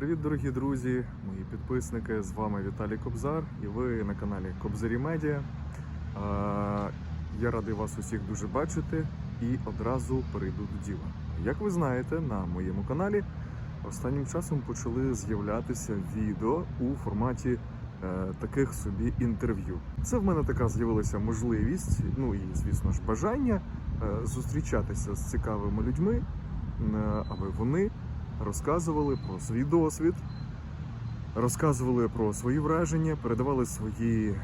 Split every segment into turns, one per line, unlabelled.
Привіт, дорогі друзі, мої підписники. З вами Віталій Кобзар, і ви на каналі Кобзарі Медіа. Я радий вас усіх дуже бачити і одразу перейду до діла. Як ви знаєте, на моєму каналі останнім часом почали з'являтися відео у форматі е, таких собі інтерв'ю. Це в мене така з'явилася можливість, ну і звісно ж бажання е, зустрічатися з цікавими людьми, аби вони розказували про свій досвід, розказували про свої враження, передавали свої е,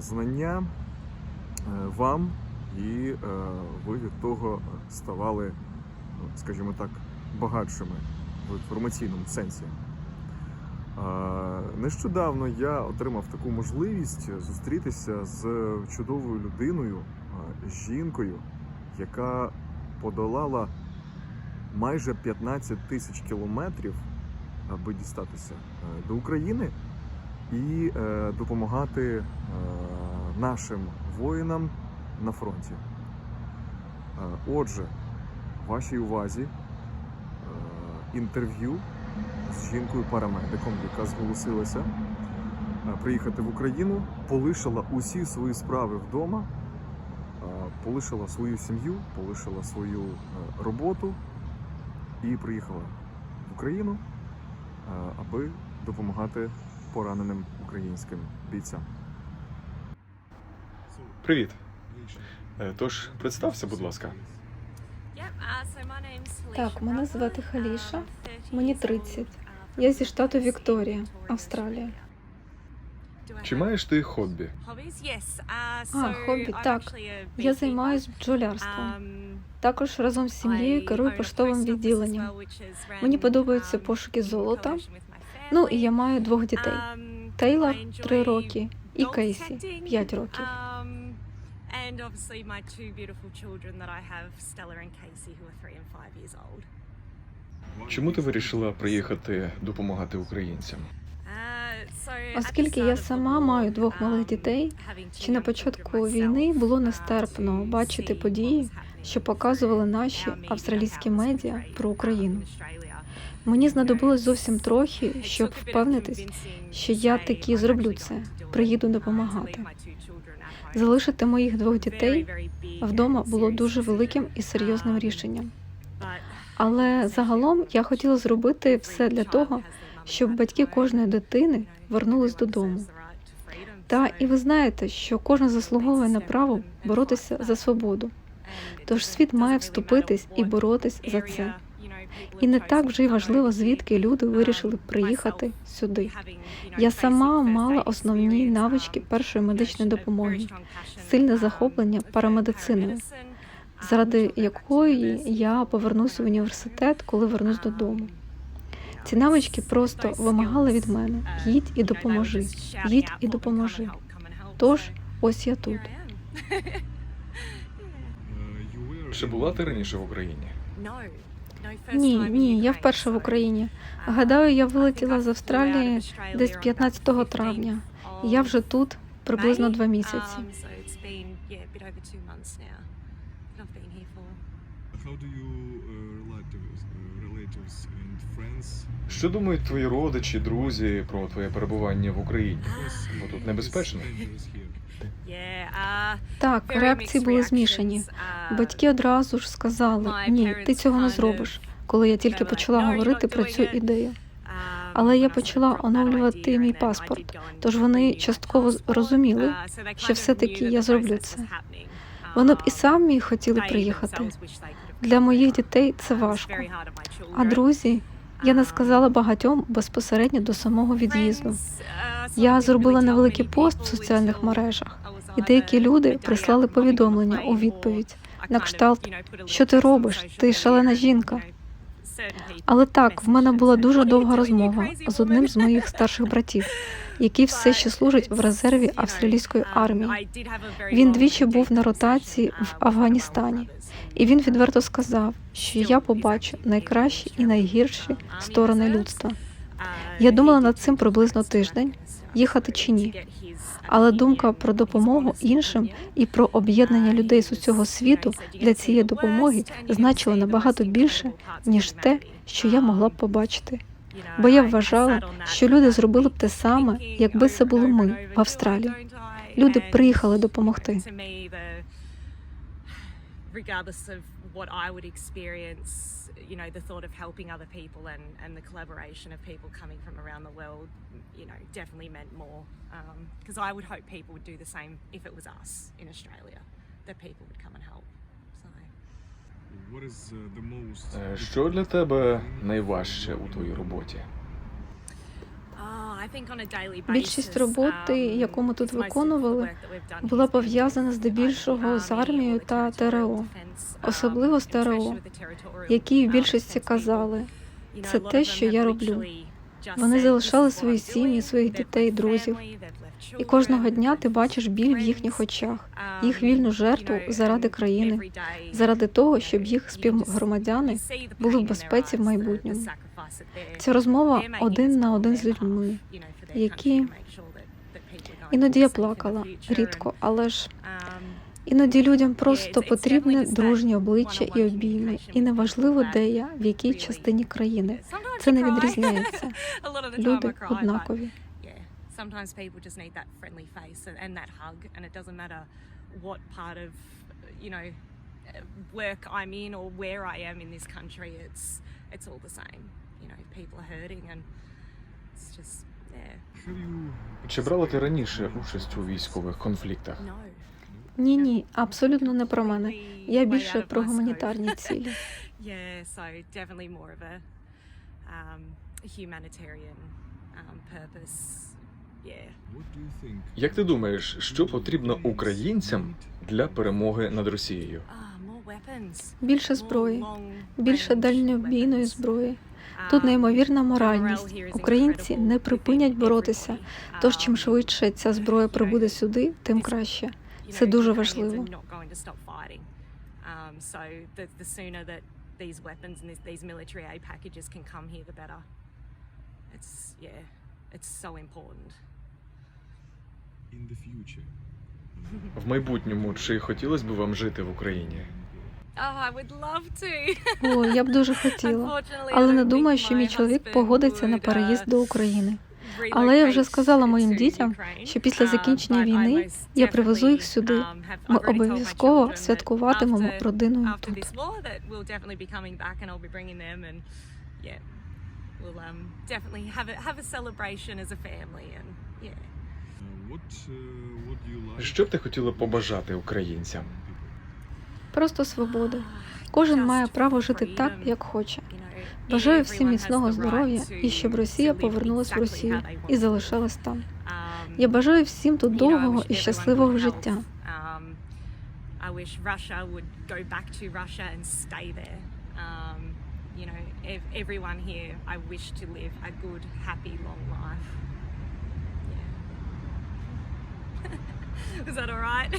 знання е, вам, і е, ви від того ставали, ну, скажімо так, багатшими в інформаційному сенсі. Нещодавно я отримав таку можливість зустрітися з чудовою людиною, жінкою, яка подолала майже 15 тисяч кілометрів, аби дістатися е, до України і е, допомагати е, нашим воїнам на фронті. Отже, вашій увазі інтерв'ю з жінкою-парамедиком, яка зголосилася приїхати в Україну, полишила усі свої справи вдома, полишила свою сім'ю, полишила свою роботу і приїхала в Україну, е, аби допомагати пораненим українським бійцям.
Привіт. Е, Тож, представся, будь ласка.
Так, мене звати Халіша, мені 30. Я зі штату Вікторія, Австралія.
Чи маєш ти хобі?
А, хобі, так. Я займаюсь бджолярством. Також разом з сім'єю керую поштовим відділенням. Мені подобаються пошуки золота. Ну і я маю двох дітей: Тейлор 3 роки і Кейсі 5 років.
And obviously my two beautiful children that I have, Stella and Casey, who are three and five years old.
Чому ти вирішила приїхати допомагати українцям?
Оскільки я сама маю двох малих дітей, чи на початку війни було нестерпно бачити події, що показували наші австралійські медіа про Україну. Мені знадобилось зовсім трохи, щоб впевнитись, що я таки зроблю це, приїду допомагати. Залишити моїх двох дітей вдома було дуже великим і серйозним рішенням. Але загалом я хотіла зробити все для того, щоб батьки кожної дитини вернулись додому. Та і ви знаєте, що кожен заслуговує на право боротися за свободу. Тож світ має вступитись і боротись за це. І не так вже й важливо, звідки люди вирішили приїхати сюди. Я сама мала основні навички першої медичної допомоги, сильне захоплення парамедициною, заради якої я повернуся в університет, коли вернусь додому. Ці навички просто вимагали від мене їдь і допоможи, їдь і допоможи. Тож ось я тут.
Чи була ти раніше в Україні?
Ні, ні, я вперше в Україні. Гадаю, я вилетіла з Австралії десь 15 травня. І Я вже тут приблизно два місяці.
How do you uh, relatives, uh, relatives and friends?
Що думають твої родичі, друзі про твоє перебування в Україні? Бо тут небезпечно.
uh,
Так, реакції були змішані. Батьки одразу ж сказали: ні, ти цього не зробиш. Коли я тільки почала говорити про цю ідею.
um,
Але я почала оновлювати мій паспорт. Тож вони частково розуміли, що все-таки я зроблю це. Вони б і
Um,
самі хотіли приїхати. Для моїх дітей це
Uh,
важко. А друзі, я не
Um,
сказала багатьом безпосередньо до самого від'їзду.
uh,
Я зробила невеликий пост в соціальних мережах, і деякі люди прислали повідомлення у відповідь на кшталт, що ти робиш? Ти шалена жінка. Але так, в мене була дуже
"What are you
довга розмова з одним
woman?"
з моїх старших братів, який все ще служить в резерві австралійської армії. Він двічі був на ротації в Афганістані, і він відверто сказав, що я побачу найкращі і найгірші сторони людства. Я думала над цим приблизно тиждень, їхати чи ні. Але думка про допомогу іншим і про об'єднання людей з усього світу для цієї допомоги значила набагато більше, ніж те, що я могла б побачити. Бо я вважала, що люди зробили б те саме, якби це були ми в Австралії. Люди приїхали допомогти.
regardless of what I would experience, you know, the thought of helping other people and, and the collaboration of people coming from around the world, you know, definitely meant more. Because um, I would hope people would do the same if it was us in Australia, that people would come and help. So.
What is uh, the most?
Е, Що для тебе найважче у твоїй роботі?
Oh,
Більшість роботи,
um,
яку ми тут
most of the
виконували, була пов'язана здебільшого з армією
the
та ТРО,
um,
особливо з ТРО, які в
um,
більшості казали, це те, що я роблю. Вони залишали
"This is what
свої сім'ї,
doing."
своїх дітей, друзів. І кожного дня ти бачиш біль в їхніх очах,
Um,
їх вільну жертву заради країни, заради того, щоб їх співгромадяни були в безпеці в майбутньому. Ця розмова один на один з людьми. які- Іноді я плакала рідко, але ж
um,
іноді людям просто потрібне дружнє обличчя і обійми, і неважливо, де я, в якій частині країни. Це не відрізняється. Люди однакові.
sometimes people just need that friendly face and, and that hug, and it doesn't matter what part of you know work I'm in or where I am in this country. It's it's all the same. You know, people are hurting, and it's just yeah.
Чи брала ти раніше участь у військових конфліктах?
Ні, ні, абсолютно не про мене. Я більше про гуманітарні цілі.
Як ти думаєш, що потрібно українцям для перемоги над Росією?
Ah.
Більше зброї, більше дальнобійної зброї. Тут
Um,
неймовірна моральність. Українці не припинять боротися. Тож чим
Um,
швидше ця зброя прибуде сюди, тим краще.
you
Це дуже важливо.
Um, these weapons and this, these military aid packages can come here, the better. It's yeah, it's so important.
In the future.
В майбутньому чи хотілося б вам жити в Україні?
Oh, I would love to.
О, я б дуже хотіла. Але не думаю, що мій чоловік погодиться на переїзд
uh,
до України. Але я вже сказала моїм дітям, що після
Um,
закінчення війни я привезу їх сюди.
um,
Ми обов'язково святкуватимемо родиною тут.
we'll um, definitely have a have a celebration as a family and yeah.
Uh, uh?
Що б ти хотіла побажати українцям?
Просто свободи. Кожен має право жити так, як хоче. Бажаю всім міцного здоров'я і щоб Росія повернулась в Росію і залишалась там. Я бажаю всім тут довгого і щасливого життя.
Um, I wish Russia would go back to Russia and stay there. Um, you know, ev- everyone here, I wish to live a good, happy, long life. Yeah. Is that all right?